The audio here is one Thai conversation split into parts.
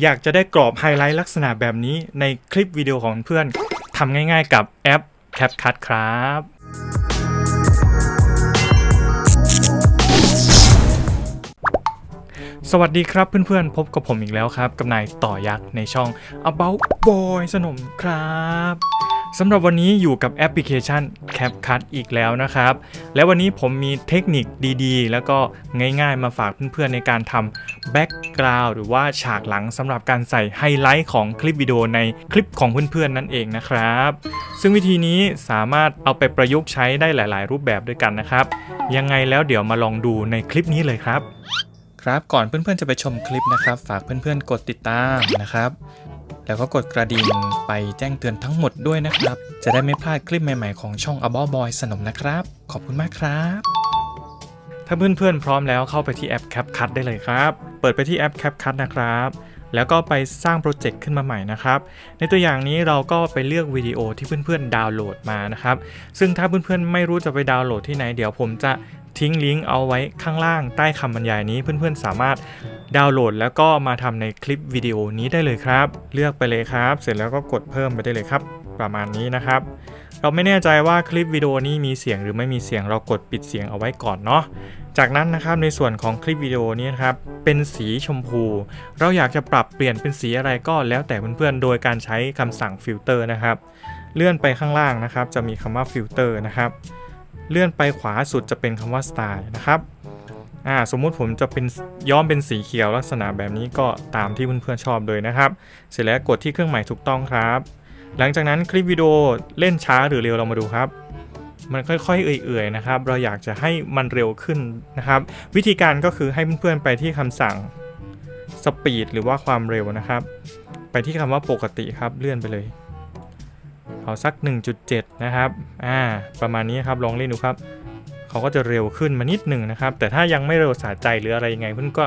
อยากจะได้กรอบไฮไลท์ลักษณะแบบนี้ในคลิปวิดีโอของเพื่อนทำง่ายๆกับแอป CapCut ครับสวัสดีครับเพื่อนๆ พบกับผมอีกแล้วครับ กับนายต่อยักษ์ในช่อง About Boy สนมครับ สำหรับวันนี้อยู่กับแอปพลิเคชัน CapCut อีกแล้วนะครับ และวันนี้ผมมีเทคนิคดีๆ แล้วก็ง่ายๆ มาฝากเพื่อนๆ ในการทำแบ็กกราวด์หรือว่าฉากหลังสำหรับการใส่ไฮไลท์ของคลิปวิดีโอในคลิปของเพื่อนๆ นั่นเองนะครับ ซึ่งวิธีนี้สามารถเอาไปประยุกต์ใช้ได้หลายๆ รูปแบบด้วยกันนะครับ ยังไงแล้วเดี๋ยวมาลองดูในคลิปนี้เลยครับครับก่อนเพื่อนๆจะไปชมคลิปนะครับ ฝากเพื่อนๆกดติดตามนะครับ แล้วก็กดกระดิ่งไปแจ้งเตือนทั้งหมดด้วยนะครับ จะได้ไม่พลาดคลิปใหม่ๆของช่อง a b o Boy สนมนะครับ ขอบคุณมากครับ ถ้าเพื่อนๆพร้อมแล้วเข้าไปที่แอป CapCut ได้เลยครับ เปิดไปที่แอป CapCut นะครับแล้วก็ไปสร้างโปรเจกต์ขึ้นมาใหม่นะครับ ในตัวอย่างนี้เราก็ไปเลือกวิดีโอที่เพื่อนๆดาวน์โหลดมานะครับ ซึ่งถ้าเพื่อนๆไม่รู้จะไปดาวน์โหลดที่ไหน เดี๋ยวผมจะ ทิ้งลิงก์เอาไว้ข้างล่างใต้คำบรรยายนี้เพื่อนๆ สามารถดาวน์โหลด แล้วก็มาทำในคลิปวิดีโอนี้ได้เลยครับ เลือกไปเลยครับ เสร็จแล้วก็กดเพิ่มไปได้เลยครับ ประมาณนี้นะครับ เราไม่แน่ใจว่าคลิปวิดีโอนี้มีเสียงหรือไม่มีเสียงเรากดปิดเสียงเอาไว้ก่อนเนาะจากนั้นนะครับในส่วนของคลิปวิดีโอนี้นะครับเป็นสีชมพู เราอยากจะปรับเปลี่ยนเป็นสีอะไรก็แล้วแต่เพื่อนๆ โดยการใช้คำสั่งฟิลเตอร์นะครับ เลื่อนไปข้างล่างนะครับ จะมีคำว่าฟิลเตอร์นะครับ เลื่อนไปขวาสุดจะเป็นคำว่าสไตล์นะครับอ่าสมมุติผมจะเป็นย้อมเป็นสีเขียวลักษณะแบบนี้ก็ตามที่เพื่อนๆชอบเลยนะครับ เสร็จแล้วกดที่เครื่องหมายถูกต้องครับ หลังจากนั้นคลิปวิดีโอเล่นช้าหรือเร็วเรามาดูครับ มันค่อยๆ เอื่อยๆนะครับ เราอยากจะให้มันเร็วขึ้นนะครับ วิธีการก็คือให้เพื่อนๆไปที่คำสั่ง speed หรือว่าความเร็วนะครับ ไปที่คำว่าปกติครับเลื่อนไปเลย เอาสัก 1.7 นะครับ อ่า ประมาณนี้ครับ ลองเล่นดูครับ เขาก็จะเร็วขึ้นมานิดหนึ่งนะครับ แต่ถ้ายังไม่เร็วสะใจหรืออะไรยังไง เพื่อนก็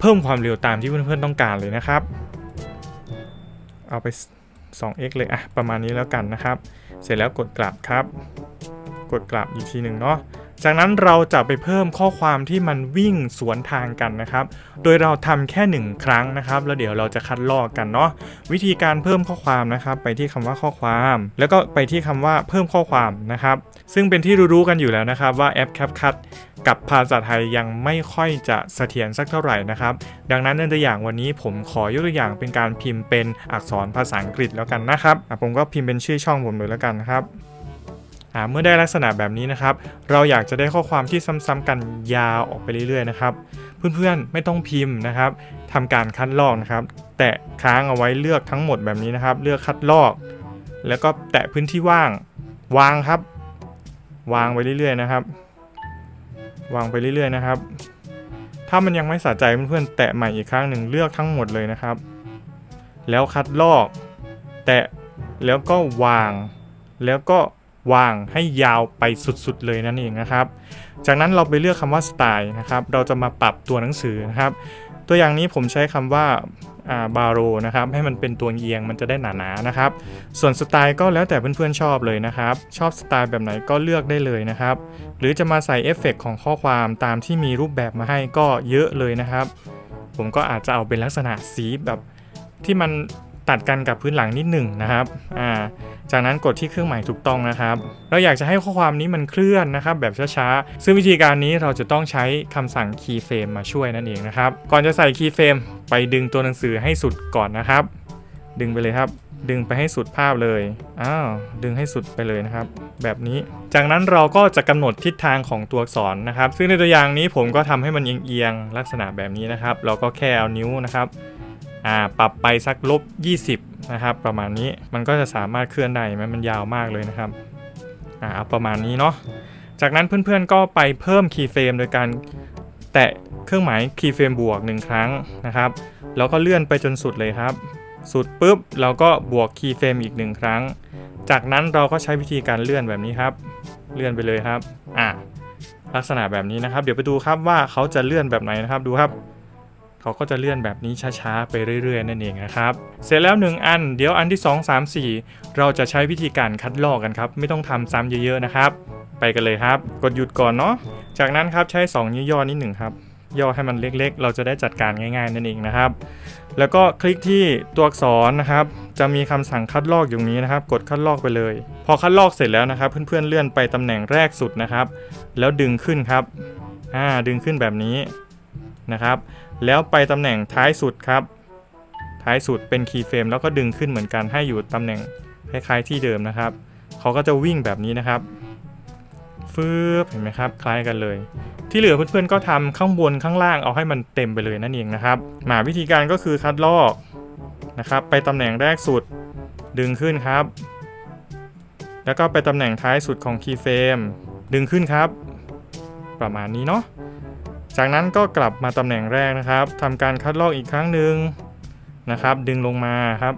เพิ่มความเร็วตามที่เพื่อนๆต้องการเลยนะครับ เอาไป 2x เลย อะ ประมาณนี้แล้วกันนะครับ เสร็จแล้วกดกลับครับ กดกลับอีกทีหนึ่งเนาะ จากนั้นเราจะไปเพิ่มข้อความที่มันวิ่งสวนทางกันนะครับ โดยเราทำแค่หนึ่งครั้งนะครับ แล้วเดี๋ยวเราจะคัดลอกกันเนาะ วิธีการเพิ่มข้อความนะครับ ไปที่คำว่าข้อความ แล้วก็ไปที่คำว่าเพิ่มข้อความนะครับ ซึ่งเป็นที่รู้ๆกันอยู่แล้วนะครับว่าแอป CapCut กับภาษาไทยยังไม่ค่อยจะเสถียรสักเท่าไหร่นะครับ ดังนั้นในตัวอย่างวันนี้ผมขอยกตัวอย่างเป็นการพิมพ์เป็นอักษรภาษาอังกฤษแล้วกันนะครับ ผมก็พิมพ์เป็นชื่อช่องผมเลยแล้วกันนะครับ เมื่อได้ลักษณะแบบนี้นะครับ เราอยากจะได้ข้อความที่ซ้ำๆกันยาวออกไปเรื่อยๆนะครับ เพื่อนๆไม่ต้องพิมพ์นะครับทำการคัดลอกนะครับ แตะค้างเอาไว้เลือกทั้งหมดแบบนี้นะครับ เลือกคัดลอก แล้วก็แตะพื้นที่ว่าง วางครับ วางไปเรื่อยๆนะครับ วางไปเรื่อยๆนะครับ ถ้ามันยังไม่สะใจเพื่อนๆแตะใหม่อีกครั้งหนึ่งเลือกทั้งหมดเลยนะครับ แล้วคัดลอก แตะแล้วก็วางแล้วก็ วางให้ยาวไปสุดๆเลยนั่นเองนะครับ จากนั้นเราไปเลือกคำว่าสไตล์นะครับ เราจะมาปรับตัวหนังสือนะครับ ตัวอย่างนี้ผมใช้คำว่าบาโรนะครับ ให้มันเป็นตัวเอียงมันจะได้หนาๆนะครับ ส่วนสไตล์ก็แล้วแต่เพื่อนๆชอบเลยนะครับ ชอบสไตล์แบบไหนก็เลือกได้เลยนะครับ หรือจะมาใส่เอฟเฟกต์ของข้อความตามที่มีรูปแบบมาให้ก็เยอะเลยนะครับ ผมก็อาจจะเอาเป็นลักษณะสีแบบที่มันตัดกันกับพื้นหลังนิดหนึ่งนะครับ อ่า จากนั้นกดที่เครื่องหมายถูกต้องนะครับ เราอยากจะให้ข้อความนี้มันเคลื่อนนะครับแบบช้าๆ ซึ่งวิธีการนี้เราจะต้องใช้คำสั่ง keyframe มาช่วยนั่นเองนะครับ ก่อนจะใส่ keyframe ไปดึงตัวหนังสือให้สุดก่อนนะครับ ดึงไปเลยครับ ดึงไปให้สุดภาพเลย อ้าว ดึงให้สุดไปเลยนะครับ แบบนี้ จากนั้นเราก็จะกำหนดทิศทางของตัวอักษรนะครับ ซึ่งในตัวอย่างนี้ผมก็ทำให้มันเอียงๆลักษณะแบบนี้นะครับ เราก็แค่เอานิ้วนะครับ อ่า ปรับไปสักลบ 20 นะครับ ประมาณนี้มันก็จะสามารถเคลื่อนได้ไหมมันยาวมากเลยนะครับอ่าเอาประมาณนี้เนาะจากนั้นเพื่อนๆก็ไปเพิ่มคีย์เฟรมโดยการแตะเครื่องหมายคีย์เฟรมบวก1ครั้งนะครับแล้วก็เลื่อนไปจนสุดเลยครับ สุดปุ๊บเราก็บวกคีย์เฟรมอีก1ครั้ง จากนั้นเราก็ใช้วิธีการเลื่อนแบบนี้ครับ เลื่อนไปเลยครับอ่าลักษณะแบบนี้นะครับ เดี๋ยวไปดูครับว่าเขาจะเลื่อนแบบไหนนะครับดูครับ เขาก็จะเลื่อนแบบนี้ช้าๆไปเรื่อยๆ นั่นเองนะครับ เสร็จแล้ว 1 อัน เดี๋ยวอันที่ 2 3 4 เราจะใช้วิธีการคัดลอกกันครับ ไม่ต้องทำซ้ำเยอะๆนะครับ ไปกันเลยครับ กดหยุดก่อนเนาะ จากนั้นครับใช้ 2 นิ้วย่อนิดหนึ่งครับ ย่อให้มันเล็กๆ เราจะได้จัดการง่ายๆ นั่นเองนะครับ แล้วก็คลิกที่ตัวอักษรนะครับ จะมีคำสั่งคัดลอกอยู่นี้นะครับ กดคัดลอกไปเลย พอคัดลอกเสร็จแล้วนะครับ เพื่อนๆเลื่อนไปตำแหน่งแรกสุดนะครับ แล้วดึงขึ้นครับ อ่า ดึงขึ้นแบบนี้ นะครับ แล้วไปตำแหน่งท้ายสุดครับ ท้ายสุดเป็นคีย์เฟรมแล้วก็ดึงขึ้นเหมือนกันให้อยู่ตำแหน่งคล้ายๆที่เดิมนะครับ เขาก็จะวิ่งแบบนี้นะครับฟืบเห็นไหมครับคล้ายกันเลย ที่เหลือเพื่อนๆก็ทำข้างบนข้างล่างเอาให้มันเต็มไปเลยนั่นเองนะครับมาวิธีการก็คือคัดลอกนะครับไปตำแหน่งแรกสุดดึงขึ้นครับ แล้วก็ไปตำแหน่งท้ายสุดของคีย์เฟรมดึงขึ้นครับ ประมาณนี้เนาะ จากนั้นก็กลับมาตำแหน่งแรกนะครับทำการคัดลอกอีกครั้งหนึ่งนะครับ ดึงลงมาครับ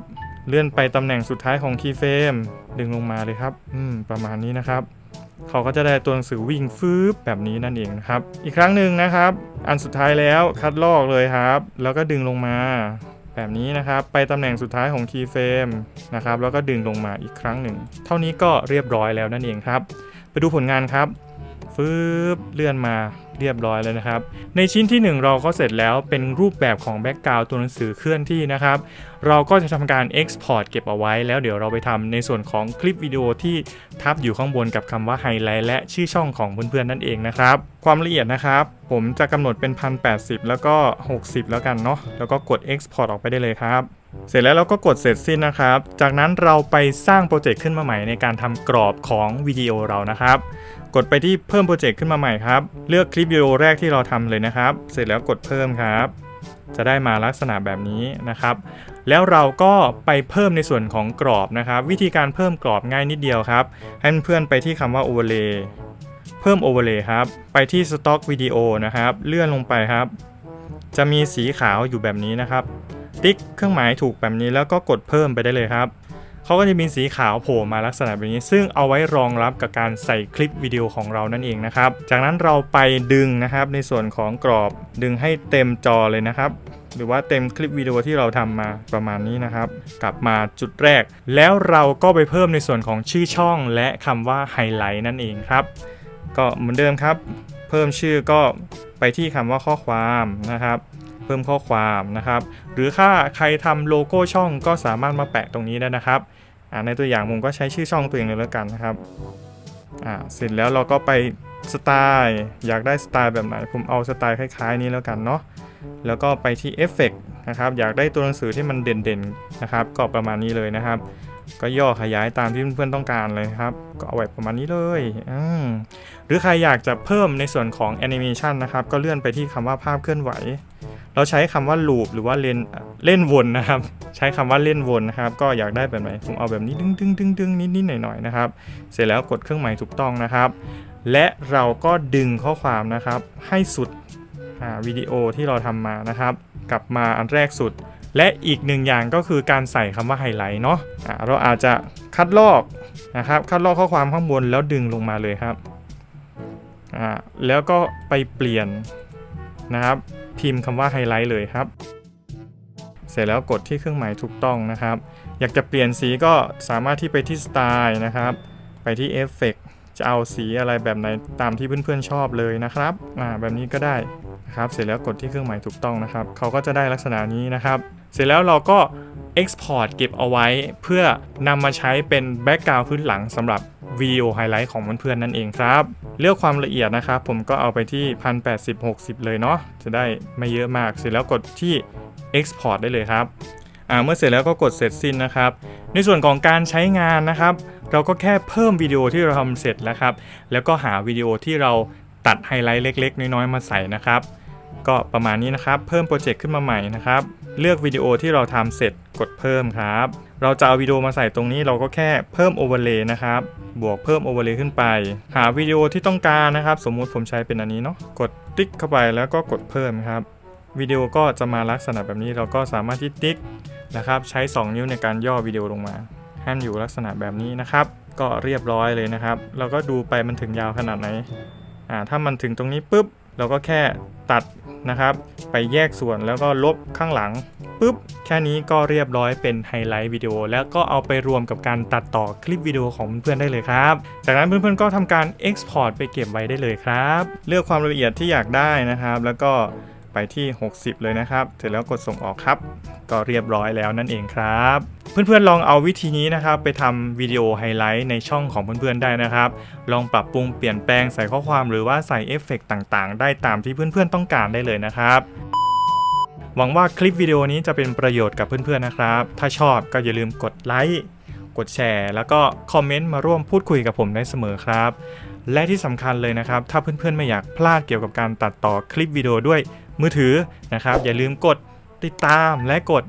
เลื่อนไปตำแหน่งสุดท้ายของคีย์เฟรมดึงลงมาเลยครับอืมประมาณนี้นะครับ เขาก็จะได้ตัวหนังสือวิ่งฟืบแบบนี้นั่นเองนะครับ อีกครั้งหนึ่งนะครับ อันสุดท้ายแล้วคัดลอกเลยครับ แล้วก็ดึงลงมา แบบนี้นะครับ ไปตำแหน่งสุดท้ายของคีย์เฟรมนะครับ แล้วก็ดึงลงมาอีกครั้งหนึ่ง เท่านี้ก็เรียบร้อยแล้วนั่นเองครับ ไปดูผลงานครับฟืบเลื่อนมา เรียบร้อยแล้วนะครับ ในชิ้นที่ 1 เราก็เสร็จแล้วเป็นรูปแบบของแบ็กกราวตัวหนังสือเคลื่อนที่นะครับ เราก็จะทำการ Export เก็บเอาไว้ แล้วเดี๋ยวเราไปทำในส่วนของคลิปวิดีโอที่ทับอยู่ข้างบนกับคำว่าไฮไลท์และชื่อช่องของเพื่อนๆนั่นเองนะครับ ความละเอียดนะครับ ผมจะกำหนดเป็น 1080 แล้วก็ 60 แล้วกันเนาะ แล้วก็กด Export ออกไปได้เลยครับเสร็จแล้วเราก็กดเสร็จสิ้นนะครับ จากนั้นเราไปสร้างโปรเจกต์ขึ้นมาใหม่ในการทำกรอบของวิดีโอเรานะครับ กดไปที่เพิ่มโปรเจกต์ขึ้นมาใหม่ครับ เลือกคลิปวิดีโอแรกที่เราทำเลยนะครับ เสร็จแล้วกดเพิ่มครับ จะได้มาลักษณะแบบนี้นะครับ แล้วเราก็ไปเพิ่มในส่วนของกรอบนะครับ วิธีการเพิ่มกรอบง่ายนิดเดียวครับ ให้เพื่อนไปที่คำว่า overlay เพิ่ม overlay ครับ ไปที่ stock video นะครับ เลื่อนลงไปครับ จะมีสีขาวอยู่แบบนี้นะครับ ติ๊กเครื่องหมายถูกแบบนี้แล้วก็กดเพิ่มไปได้เลยครับ เขาก็จะมีสีขาวโผล่มาลักษณะแบบนี้ ซึ่งเอาไว้รองรับกับการใส่คลิปวิดีโอของเรานั่นเองนะครับ จากนั้นเราไปดึงนะครับในส่วนของกรอบดึงให้เต็มจอเลยนะครับ หรือว่าเต็มคลิปวิดีโอที่เราทำมาประมาณนี้นะครับ กลับมาจุดแรก แล้วเราก็ไปเพิ่มในส่วนของชื่อช่อง และคำว่าไฮไลท์นั่นเองครับ ก็เหมือนเดิมครับ เพิ่มชื่อก็ไปที่คำว่าข้อความนะครับ เพิ่มข้อความนะครับ หรือถ้าใครทำโลโก้ช่องก็สามารถมาแปะตรงนี้ได้นะครับในตัวอย่างผมก็ใช้ชื่อช่องตัวเองเลยแล้วกันนะครับเสร็จแล้วเราก็ไปสไตล์อยากได้สไตล์แบบไหน ผมเอาสไตล์คล้ายๆ นี้แล้วกันเนาะแล้วก็ไปที่เอฟเฟกนะครับอยากได้ตัวหนังสือที่มันเด่นๆนะครับ ก็ประมาณนี้เลยนะครับ ก็ย่อขยายตามที่เพื่อนๆต้องการเลยครับ ก็เอาไว้ประมาณนี้เลยหรือใครอยากจะเพิ่มในส่วนของแอนิเมชันนะครับ ก็เลื่อนไปที่คำว่าภาพเคลื่อนไหว เราใช้คำว่า loop หรือว่าเล่นเล่นวนนะครับ ใช้คำว่าเล่นวนนะครับ ก็อยากได้แบบไหนผมเอาแบบนี้ดึงดึงดึงดึงนิดนิดหน่อยหน่อยนะครับ เสร็จแล้วกดเครื่องหมายถูกต้องนะครับ และเราก็ดึงข้อความนะครับ ให้สุดวิดีโอที่เราทำมานะครับ กลับมาอันแรกสุด และอีกหนึ่งอย่างก็คือการใส่คำว่าไฮไลท์เนาะะเราอาจจะคัดลอกนะครับ คัดลอกข้อความข้างบนแล้วดึงลงมาเลยครับแล้วก็ไปเปลี่ยนนะครับ พิมพ์คำว่าไฮไลท์เลยครับ เสร็จแล้วกดที่เครื่องหมายถูกต้องนะครับ อยากจะเปลี่ยนสีก็สามารถที่ไปที่สไตล์นะครับ ไปที่เอฟเฟกจะเอาสีอะไรแบบไหนตามที่เพื่อนๆชอบเลยนะครับอ่าแบบนี้ก็ได้นะครับ เสร็จแล้วกดที่เครื่องหมายถูกต้องนะครับ เขาก็จะได้ลักษณะนี้นะครับ เสร็จแล้วเราก็ Export เก็บเอาไว้เพื่อนำมาใช้เป็นแบ็กกราวด์พื้นหลังสำหรับวิดีโอไฮไลท์ของเพื่อนๆนั่นเองครับ เลือกความละเอียดนะครับ ผมก็เอาไปที่ 1080 60 เลยเนาะจะได้ไม่เยอะมาก เสร็จแล้วกดที่ Export ได้เลยครับอ่าเมื่อเสร็จแล้วก็กดเสร็จสิ้นนะครับ ในส่วนของการใช้งานนะครับ เราก็แค่เพิ่มวิดีโอที่เราทำเสร็จแล้วครับ แล้วก็หาวิดีโอที่เราตัดไฮไลท์เล็ก ๆ น้อยๆมาใส่นะครับ ก็ประมาณนี้นะครับ เพิ่มโปรเจกต์ขึ้นมาใหม่นะครับ เลือกวิดีโอที่เราทำเสร็จกดเพิ่มครับ เราจะเอาวิดีโอมาใส่ตรงนี้เราก็แค่เพิ่มโอเวอร์เลย์นะครับ บวกเพิ่มโอเวอร์เลย์ขึ้นไป หาวิดีโอที่ต้องการนะครับ สมมุติผมใช้เป็นอันนี้เนาะ กดติ๊กเข้าไปแล้วก็กดเพิ่มครับ วิดีโอก็จะมาลักษณะแบบนี้เราก็สามารถที่ติ๊กนะครับ ใช้ 2 นิ้วในการย่อวิดีโอลงมาให้มันอยู่ลักษณะแบบนี้นะครับ ก็เรียบร้อยเลยนะครับ เราก็ดูไปมันถึงยาวขนาดไหน อ่า ถ้ามันถึงตรงนี้ปุ๊บ เราก็แค่ตัดนะครับ ไปแยกส่วนแล้วก็ลบข้างหลังปุ๊บแค่นี้ก็เรียบร้อยเป็นไฮไลท์วิดีโอ แล้วก็เอาไปรวมกับการตัดต่อคลิปวิดีโอของเพื่อนๆได้เลยครับ จากนั้นเพื่อนๆก็ทำการ Export ไปเก็บไว้ได้เลยครับ เลือกความละเอียดที่อยากได้นะครับ แล้วก็ ไปที่ 60 เลยนะครับ เสร็จแล้วกดส่งออกครับ ก็เรียบร้อยแล้วนั่นเองครับ เพื่อนๆลองเอาวิธีนี้นะครับ ไปทำวิดีโอไฮไลท์ในช่องของเพื่อนๆได้นะครับ ลองปรับปรุงเปลี่ยนแปลงใส่ข้อความหรือว่าใส่เอฟเฟกต์ต่างๆ ได้ตามที่เพื่อนๆต้องการได้เลยนะครับหวังว่าคลิปวิดีโอนี้จะเป็นประโยชน์กับเพื่อนๆนะครับ ถ้าชอบก็อย่าลืมกดไลค์ กดแชร์ แล้วก็คอมเมนต์มาร่วมพูดคุยกับผมได้เสมอครับ และที่สำคัญเลยนะครับ ถ้าเพื่อนๆไม่อยากพลาดเกี่ยวกับการตัดต่อคลิปวิดีโอด้วย มือถือนะครับ อย่าลืมกดติดตามและกด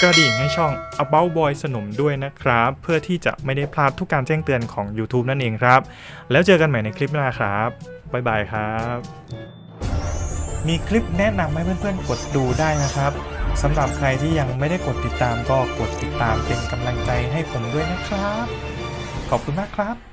กระดิ่งให้ช่อง About Boy สนมด้วยนะครับ เพื่อที่จะไม่ได้พลาดทุกการแจ้งเตือนของ YouTube นั่นเองครับ แล้วเจอกันใหม่ในคลิปหน้าครับ บ๊ายบายครับ มีคลิปแนะนำให้เพื่อนๆกดดูได้นะครับสำหรับใครที่ยังไม่ได้กดติดตามก็กดติดตามเป็นกำลังใจให้ผมด้วยนะครับ ขอบคุณมากครับ